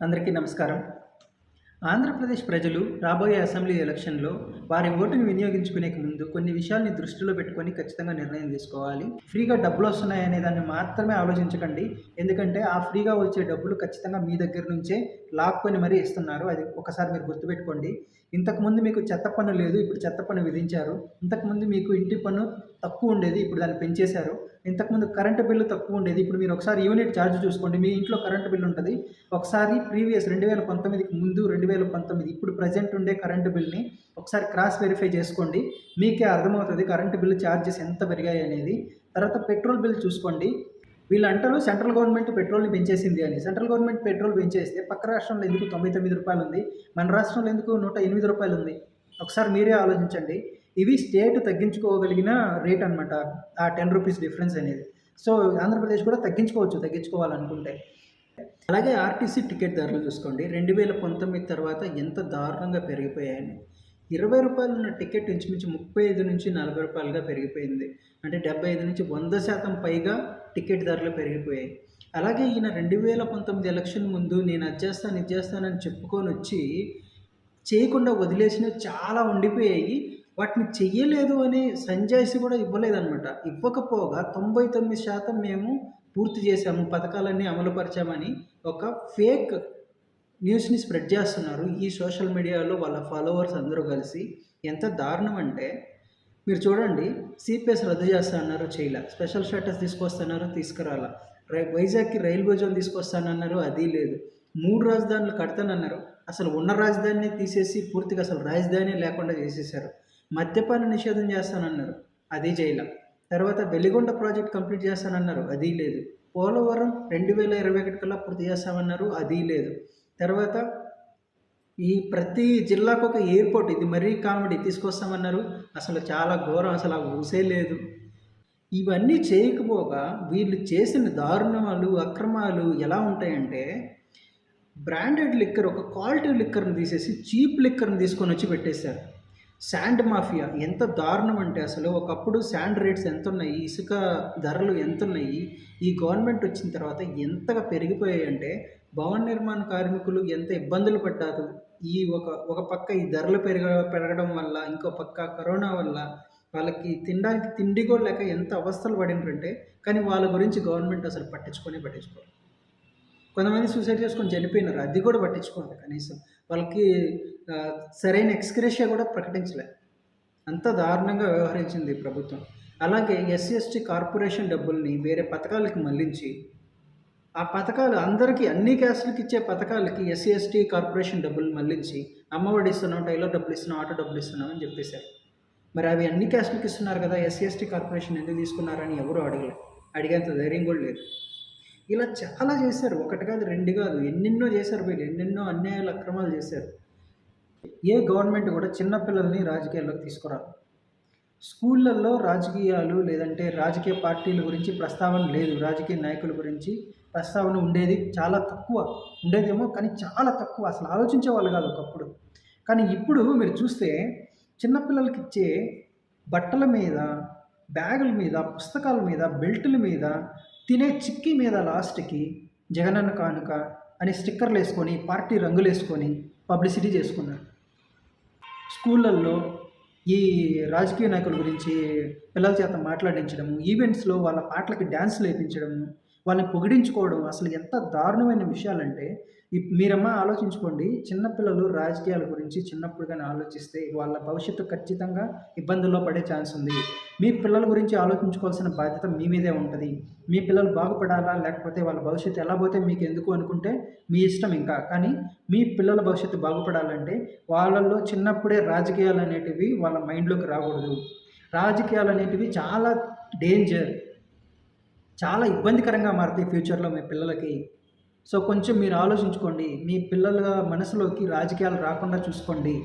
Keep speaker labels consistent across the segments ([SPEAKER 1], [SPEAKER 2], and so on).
[SPEAKER 1] అందరికీ నమస్కారం. ఆంధ్రప్రదేశ్ ప్రజలు రాబోయే అసెంబ్లీ ఎలక్షన్లో వారి ఓటును వినియోగించుకునే ముందు కొన్ని విషయాల్ని దృష్టిలో పెట్టుకొని ఖచ్చితంగా నిర్ణయం తీసుకోవాలి. ఫ్రీగా డబ్బులు వస్తున్నాయనే దాన్ని మాత్రమే ఆలోచించకండి. ఎందుకంటే ఆ ఫ్రీగా వచ్చే డబ్బులు ఖచ్చితంగా మీ దగ్గర నుంచే లాక్కొని మరీ ఇస్తున్నారు. అది ఒకసారి మీరు గుర్తుపెట్టుకోండి. ఇంతకుముందు మీకు చెత్త పన్ను లేదు ఇప్పుడు చెత్త పన్ను విధించారు. ఇంతకుముందు మీకు ఇంటి పన్ను తక్కువ ఉండేది ఇప్పుడు దాన్ని పెంచేశారు. ఇంతకుముందు కరెంటు బిల్లు తక్కువ ఉండేది ఇప్పుడు మీరు ఒకసారి యూనిట్ ఛార్జ్ చూసుకోండి. మీ ఇంట్లో కరెంటు బిల్లు ఉంటుంది. ఒకసారి ప్రీవియస్ రెండు వేల పంతొమ్మిదికి ముందు రెండు వేల పంతొమ్మిది ఇప్పుడు ప్రజెంట్ ఉండే కరెంటు బిల్ని ఒకసారి క్రాస్ వెరిఫై చేసుకోండి. మీకే అర్థమవుతుంది కరెంటు బిల్లు ఛార్జెస్ ఎంత పెరిగాయి అనేది తర్వాత పెట్రోల్ బిల్ చూసుకోండి. వీళ్ళు అంటారు సెంట్రల్ గవర్నమెంట్ పెట్రోల్ని పెంచేసింది అని. సెంట్రల్ గవర్నమెంట్ పెట్రోల్ పెంచేస్తే పక్క రాష్ట్రంలో ఎందుకు తొంభై తొమ్మిది రూపాయలు ఉంది? మన రాష్ట్రంలో ఎందుకు నూట ఎనిమిది రూపాయలు ఉంది? ఒకసారి మీరే ఆలోచించండి. ఇవి స్టేట్ తగ్గించుకోగలిగిన రేట్ అనమాట ఆ టెన్ రూపీస్ డిఫరెన్స్ అనేది. సో ఆంధ్రప్రదేశ్ కూడా తగ్గించుకోవచ్చు తగ్గించుకోవాలనుకుంటే. అలాగే ఆర్టీసీ టికెట్ ధరలు చూసుకోండి. రెండు వేల పంతొమ్మిది తర్వాత ఎంత దారుణంగా పెరిగిపోయాయని. ఇరవై రూపాయలు ఉన్న టికెట్ ఇంచుమించు ముప్పై ఐదు నుంచి నలభై రూపాయలుగా పెరిగిపోయింది. అంటే డెబ్బై ఐదు నుంచి వంద శాతం పైగా టికెట్ ధరలు పెరిగిపోయాయి. అలాగే ఈయన రెండు వేల పంతొమ్మిది ఎలక్షన్ ముందు నేను అది చేస్తాను ఇది చేస్తానని చెప్పుకొని వచ్చి చేయకుండా వదిలేసినవి చాలా ఉండిపోయాయి. వాటిని చెయ్యలేదు అని సంజాయిషి కూడా ఇవ్వలేదన్నమాట. ఇవ్వకపోగా తొంభై తొమ్మిది శాతం మేము పూర్తి చేశాము పథకాలన్నీ అమలుపరిచామని ఒక ఫేక్ న్యూస్ని స్ప్రెడ్ చేస్తున్నారు. ఈ సోషల్ మీడియాలో వాళ్ళ ఫాలోవర్స్ అందరూ కలిసి ఎంత దారుణం అంటే మీరు చూడండి సిపిఎస్ రద్దు చేస్తానన్నారు చేయలే. స్పెషల్ స్టేటస్ తీసుకొస్తున్నారు తీసుకురాల. రై వైజాగ్కి రైల్వే జోన్ తీసుకొస్తానన్నారు అది లేదు. మూడు రాజధానులు కడతానన్నారు. అసలు ఉన్న రాజధానిని తీసేసి పూర్తిగా అసలు రాజధాని లేకుండా చేసేసారు మద్యపాన నిషేధం చేస్తానన్నారు అది చేయలే. తర్వాత వెలిగొండ ప్రాజెక్ట్ కంప్లీట్ చేస్తానన్నారు అది లేదు. పోలవరం రెండు వేల ఇరవై ఒకటి కల్లా పూర్తి చేస్తామన్నారు అది లేదు. తర్వాత ఈ ప్రతి జిల్లాకు ఒక ఎయిర్పోర్ట్ ఇది మరీ కామెడీ తీసుకొస్తామన్నారు. అసలు చాలా ఘోరం అసలు ఊసే లేదు. ఇవన్నీ చేయకపోగా వీళ్ళు చేసిన దారుణాలు అక్రమాలు ఎలా ఉంటాయంటే బ్రాండెడ్ లిక్కర్ ఒక క్వాలిటీ లిక్కర్ని తీసేసి చీప్ లిక్కర్ని తీసుకొని వచ్చి పెట్టేశారు. శాండ్ మాఫియా ఎంత దారుణం అంటే అసలు ఒకప్పుడు శాండ్ రేట్స్ ఎంత ఉన్నాయి ఇసుక ధరలు ఎంత ఉన్నాయి ఈ గవర్నమెంట్ వచ్చిన తర్వాత ఎంతగా పెరిగిపోయాయి అంటే భవన నిర్మాణ కార్మికులు ఎంత ఇబ్బందులు పడ్డారు. ఈ ఒక ఒక పక్క ఈ ధరలు పెరగ పెరగడం వల్ల ఇంకో పక్క కరోనా వల్ల వాళ్ళకి తినడానికి తిండి కూడా లేక ఎంత అవస్థలు పడినారంటే కానీ వాళ్ళ గురించి గవర్నమెంట్ అసలు పట్టించుకొని పట్టించుకోరు. కొంతమంది సూసైడ్ చేసుకొని చనిపోయినారు అది కూడా పట్టించుకోవాలి కనీసం. వాళ్ళకి సరైన ఎక్స్క్రేషియా కూడా ప్రకటించలే. అంత దారుణంగా వ్యవహరించింది ప్రభుత్వం. అలాగే ఎస్సీ ఎస్టీ కార్పొరేషన్ డబ్బుల్ని వేరే పథకాలకి మళ్ళించి ఆ పథకాలు అందరికీ అన్ని క్యాస్ట్లకి ఇచ్చే పథకాలకి ఎస్సీ ఎస్టీ కార్పొరేషన్ డబ్బులు మళ్ళించి అమ్మఒడి ఇస్తున్నాం టైలర్ డబ్బులు ఇస్తున్నాం ఆటో డబ్బులు ఇస్తున్నాం అని చెప్పేశారు. మరి అవి అన్ని క్యాస్ట్లకి ఇస్తున్నారు కదా ఎస్సీ ఎస్టీ కార్పొరేషన్ ఎందుకు తీసుకున్నారని ఎవరు అడగలేదు అడిగేంత ధైర్యం కూడా లేదు. ఇలా చాలా చేశారు. ఒకటి కాదు రెండు కాదు ఎన్నెన్నో చేశారు వీళ్ళు ఎన్నెన్నో అన్యాయాలు అక్రమాలు చేశారు. ఏ గవర్నమెంట్ కూడా చిన్నపిల్లల్ని రాజకీయాల్లోకి తీసుకురాదు. స్కూళ్ళల్లో రాజకీయాలు లేదంటే రాజకీయ పార్టీల గురించి ప్రస్తావన లేదు. రాజకీయ నాయకుల గురించి ప్రస్తావన ఉండేది చాలా తక్కువ. ఉండేదేమో కానీ చాలా తక్కువ. అసలు ఆలోచించే వాళ్ళు కాదు ఒకప్పుడు. కానీ ఇప్పుడు మీరు చూస్తే చిన్నపిల్లలకి ఇచ్చే బట్టల మీద బ్యాగుల మీద పుస్తకాల మీద బెల్టుల మీద తినే చిక్కి మీద లాస్ట్కి జగనన్న కానుక అని స్టిక్కర్లు వేసుకొని పార్టీ రంగులు వేసుకొని పబ్లిసిటీ చేసుకున్నారు. స్కూళ్ళల్లో ఈ రాజకీయ నాయకుల గురించి పిల్లల చేత మాట్లాడించడము ఈవెంట్స్లో వాళ్ళ పాటలకి డ్యాన్స్ వేయించడము వాళ్ళని పొగిడించుకోవడం అసలు ఎంత దారుణమైన విషయాలంటే మీరమ్మా ఆలోచించుకోండి చిన్నపిల్లలు రాజకీయాల గురించి చిన్నప్పుడు కానీ ఆలోచిస్తే వాళ్ళ భవిష్యత్తు ఖచ్చితంగా ఇబ్బందుల్లో పడే ఛాన్స్ ఉంది. మీ పిల్లల గురించి ఆలోచించుకోవాల్సిన బాధ్యత మీ మీదే ఉంటుంది. మీ పిల్లలు బాగుపడాలా? లేకపోతే వాళ్ళ భవిష్యత్తు ఎలా పోతే మీకు ఎందుకు అనుకుంటే మీ ఇష్టం ఇంకా. కానీ మీ పిల్లల భవిష్యత్తు బాగుపడాలంటే వాళ్ళల్లో చిన్నప్పుడే రాజకీయాలు అనేటివి వాళ్ళ మైండ్లోకి రాకూడదు. రాజకీయాలు అనేటివి చాలా డేంజర్ చాలా ఇబ్బందికరంగా మారుతాయి ఫ్యూచర్లో మీ పిల్లలకి. సో కొంచెం మీరు ఆలోచించుకోండి. మీ పిల్లల మనసులోకి రాజకీయాలు రాకుండా చూసుకోండి.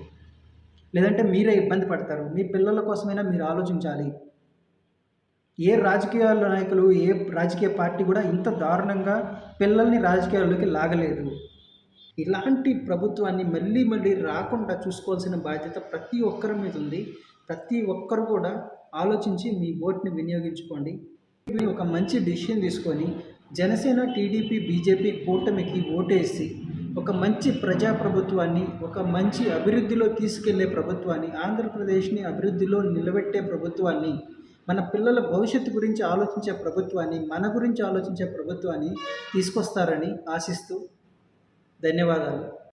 [SPEAKER 1] లేదంటే మీరే ఇబ్బంది పడతారు. మీ పిల్లల కోసమైనా మీరు ఆలోచించాలి. ఏ రాజకీయ నాయకులు ఏ రాజకీయ పార్టీ కూడా ఇంత దారుణంగా పిల్లల్ని రాజకీయాల్లోకి లాగలేదు. ఇలాంటి ప్రభుత్వాన్ని మళ్ళీ మళ్ళీ రాకుండా చూసుకోవాల్సిన బాధ్యత ప్రతి ఒక్కరి మీద ఉంది. ప్రతి ఒక్కరు కూడా ఆలోచించి మీ ఓట్ని వినియోగించుకోండి. ఒక మంచి డిసిషన్ తీసుకొని జనసేన టీడీపీ బీజేపీ కూటమికి ఓటేసి ఒక మంచి ప్రజాప్రభుత్వాన్ని ఒక మంచి అభివృద్ధిలో తీసుకెళ్ళే ప్రభుత్వాన్ని ఆంధ్రప్రదేశ్ని అభివృద్ధిలో నిలబెట్టే ప్రభుత్వాన్ని మన పిల్లల భవిష్యత్తు గురించి ఆలోచించే ప్రభుత్వాన్ని మన గురించి ఆలోచించే ప్రభుత్వాన్ని తీసుకొస్తారని ఆశిస్తూ ధన్యవాదాలు.